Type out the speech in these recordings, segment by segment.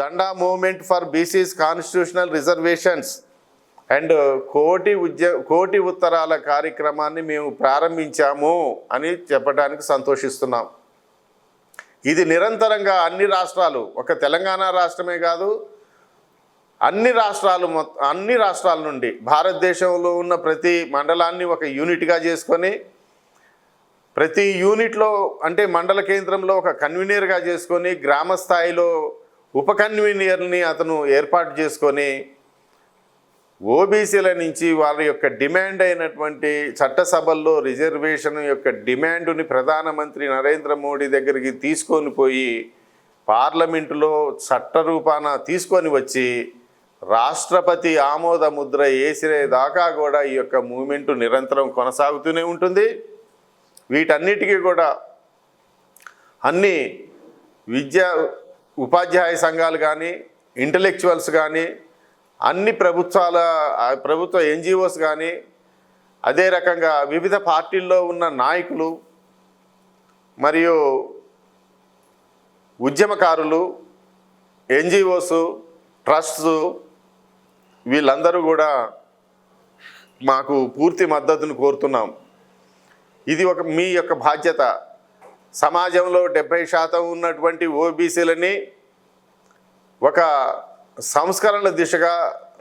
Danda movement for BCs constitutional reservations and కోటి ఉద్య కోటి ఉత్తరాల కార్యక్రమాన్ని మేము ప్రారంభించాము అని చెప్పడానికి సంతోషిస్తున్నాం. ఇది నిరంతరంగా అన్ని రాష్ట్రాలు ఒక తెలంగాణ రాష్ట్రమే కాదు అన్ని రాష్ట్రాలు మొత్తం అన్ని రాష్ట్రాల నుండి భారతదేశంలో ఉన్న ప్రతి మండలాన్ని ఒక యూనిట్గా చేసుకొని ప్రతి యూనిట్లో అంటే మండల కేంద్రంలో ఒక కన్వీనర్గా చేసుకొని గ్రామ స్థాయిలో ఉప కన్వీనియర్ని అతను ఏర్పాటు చేసుకొని ఓబీసీల నుంచి వారి యొక్క డిమాండ్ అయినటువంటి చట్టసభల్లో రిజర్వేషన్ యొక్క డిమాండ్ని ప్రధానమంత్రి నరేంద్ర మోడీ దగ్గరికి తీసుకొని పోయి పార్లమెంటులో చట్టరూపాన తీసుకొని వచ్చి రాష్ట్రపతి ఆమోద ముద్ర వేసినే దాకా కూడా ఈ యొక్క మూమెంట్ నిరంతరం కొనసాగుతూనే ఉంటుంది. వీటన్నిటికీ కూడా అన్ని విద్యా ఉపాధ్యాయ సంఘాలు కానీ ఇంటలెక్చువల్స్ కానీ అన్ని ప్రభుత్వాల ప్రభుత్వ ఎన్జిఓస్ కానీ అదే రకంగా వివిధ పార్టీల్లో ఉన్న నాయకులు మరియు ఉద్యమకారులు ఎన్జిఓస్ ట్రస్ట్స్ వీళ్ళందరూ కూడా మాకు పూర్తి మద్దతును కోరుతున్నాం. ఇది ఒక మీ యొక్క బాధ్యత. సమాజంలో డెబ్భై శాతం ఉన్నటువంటి ఓబీసీలని ఒక సంస్కరణ దిశగా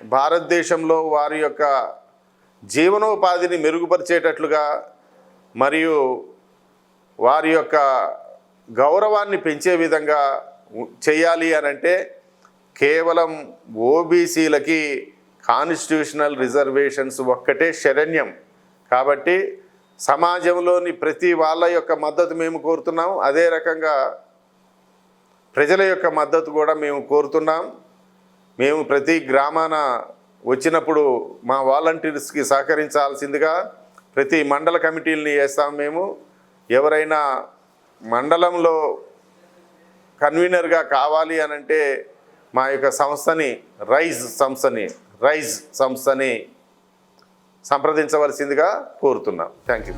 భారతదేశంలో వారి యొక్క జీవనోపాధిని మెరుగుపరిచేటట్లుగా మరియు వారి యొక్క గౌరవాన్ని పెంచే విధంగా చేయాలి అని అంటే కేవలం ఓబీసీలకి కాన్స్టిట్యూషనల్ రిజర్వేషన్స్ ఒక్కటే శరణ్యం. కాబట్టి సమాజంలోని ప్రతి వాళ్ళ యొక్క మద్దతు మేము కోరుతున్నాం. అదే రకంగా ప్రజల యొక్క మద్దతు కూడా మేము కోరుతున్నాం. మేము ప్రతి గ్రామాన వచ్చినప్పుడు మా వాలంటీర్స్కి సహకరించాల్సిందిగా ప్రతి మండల కమిటీలని వేస్తాం మేము. ఎవరైనా మండలంలో కన్వీనర్గా కావాలి అని అంటే మా యొక్క సంస్థని రైజ్ సంస్థని రైజ్ సంస్థని సంప్రదించవలసిందిగా కోరుతున్నాం థ్యాంక్ యూ.